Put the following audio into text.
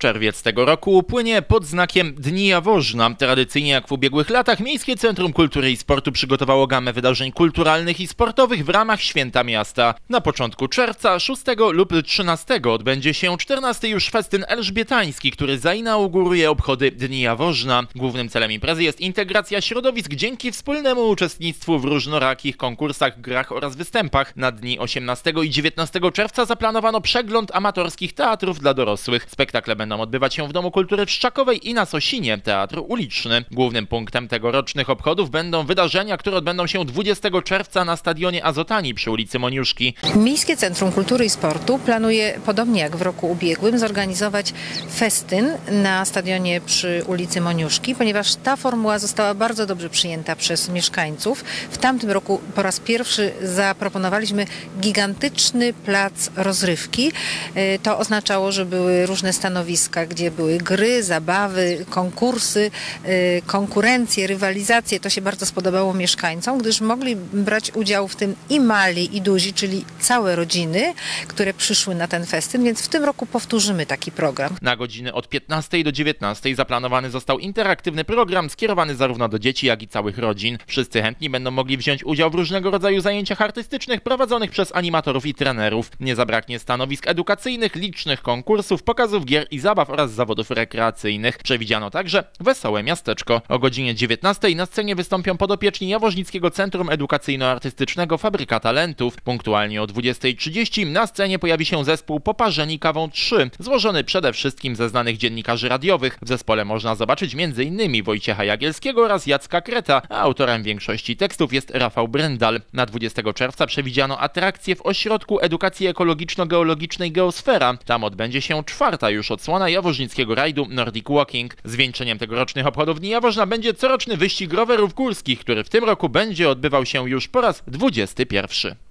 Czerwiec tego roku upłynie pod znakiem Dni Jaworzna. Tradycyjnie jak w ubiegłych latach Miejskie Centrum Kultury i Sportu przygotowało gamę wydarzeń kulturalnych i sportowych w ramach Święta Miasta. Na początku czerwca, 6 lub 13 odbędzie się 14 już festyn elżbietański, który zainauguruje obchody Dni Jaworzna. Głównym celem imprezy jest integracja środowisk dzięki wspólnemu uczestnictwu w różnorakich konkursach, grach oraz występach. Na dni 18 i 19 czerwca zaplanowano przegląd amatorskich teatrów dla dorosłych. Spektakle będą będą odbywać się w Domu Kultury w Szczakowej i na Sosinie, Teatr Uliczny. Głównym punktem tegorocznych obchodów będą wydarzenia, które odbędą się 20 czerwca na Stadionie Azotani przy ulicy Moniuszki. Miejskie Centrum Kultury i Sportu planuje, podobnie jak w roku ubiegłym, zorganizować festyn na stadionie przy ulicy Moniuszki, ponieważ ta formuła została bardzo dobrze przyjęta przez mieszkańców. W tamtym roku po raz pierwszy zaproponowaliśmy gigantyczny plac rozrywki. E, to oznaczało, że były różne stanowiska gdzie były gry, zabawy, konkursy, y, konkurencje, rywalizacje. To się bardzo spodobało mieszkańcom, gdyż mogli brać udział w tym i mali, i duzi, czyli całe rodziny, które przyszły na ten festyn, więc w tym roku powtórzymy taki program. Na godziny od 15 do 19 zaplanowany został interaktywny program skierowany zarówno do dzieci, jak i całych rodzin. Wszyscy chętni będą mogli wziąć udział w różnego rodzaju zajęciach artystycznych prowadzonych przez animatorów i trenerów. Nie zabraknie stanowisk edukacyjnych, licznych konkursów, pokazów gier i zabaw zabaw oraz zawodów rekreacyjnych. Przewidziano także wesołe miasteczko. O godzinie 19 na scenie wystąpią podopieczni Jaworznickiego Centrum Edukacyjno-Artystycznego Fabryka Talentów. Punktualnie o 20.30 na scenie pojawi się zespół Poparzeni Kawą 3, złożony przede wszystkim ze znanych dziennikarzy radiowych. W zespole można zobaczyć m.in. Wojciecha Jagielskiego oraz Jacka Kreta, a autorem większości tekstów jest Rafał Brendal. Na 20 czerwca przewidziano atrakcję w Ośrodku Edukacji Ekologiczno-Geologicznej Geosfera. Tam odbędzie się czwarta już odsłona na jaworznickiego rajdu Nordic Walking. Zwieńczeniem tegorocznych obchodów Dni Jaworzna będzie coroczny wyścig rowerów górskich, który w tym roku będzie odbywał się już po raz 21.